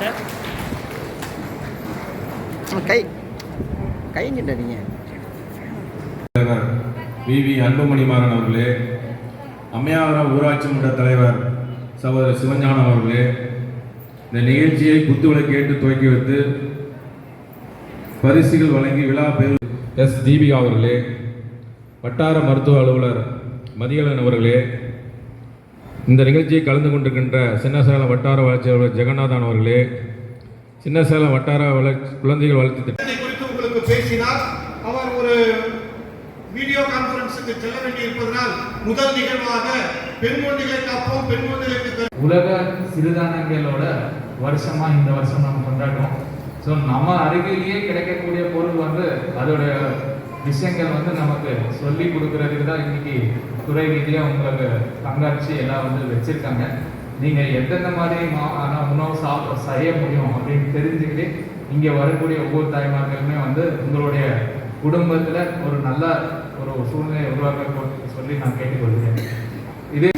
Sir? கை. கைங்கிட்ட நீங்கள் we. We. அன்புமணிமாறன் அவர்களே அம்மையாவரம் ஊராட்சி மன்ற தலைவர் சகோதரர் சிவஞானம் அவர்களே இந்த நிகழ்ச்சியை குத்துவிளை கேட்டு துவக்கி வைத்து பரிசுகள் வழங்கி விழா பெரு எஸ். தீபிகா அவர்களே வட்டார மருத்துவ அலுவலர் மதியழன் அவர்களே இந்த நிகழ்ச்சியை கலந்து கொண்டிருக்கின்ற சின்னசேலம் வட்டார வளர்ச்சி அலுவலர் ஜெகநாதன் அவர்களே சின்னசேலம் வட்டார வளர்ச்சி குழந்தைகள் வளர்ச்சி குறித்து உங்களுக்கு பேசினார் அவர் ஒரு வீடியோ கான்பரன்ஸுக்கு செல்ல வேண்டி இருப்பதனால் முதல் நிகழ்வாக பெண் குழந்தைகளை காப்போம் பெண் குழந்தைகளுக்கு உலக சிறுதானியங்களோட வருஷமா இந்த வருஷம் நம்ம கொண்டாடுறோம். ஸோ நம்ம அருகிலேயே கிடைக்கக்கூடிய பொருள் வந்து அதோட விஷயங்கள் வந்து நமக்கு சொல்லி கொடுக்குறதுக்கு தான் இன்னைக்கு துறை ரீதியாக உங்களுக்கு கண்காட்சி எல்லாம் வந்து வச்சுருக்காங்க. நீங்கள் எந்தெந்த மாதிரி உணவு சாப்பிட செய்ய முடியும் அப்படின்னு தெரிஞ்சுக்கிட்டு இங்கே வரக்கூடிய ஒவ்வொரு தாய்மார்களுமே வந்து உங்களுடைய குடும்பத்தில் ஒரு நல்ல ஒரு சூழ்நிலை உருவாக்க சொல்லி நான் கேட்டுக்கொள்கிறேன். இது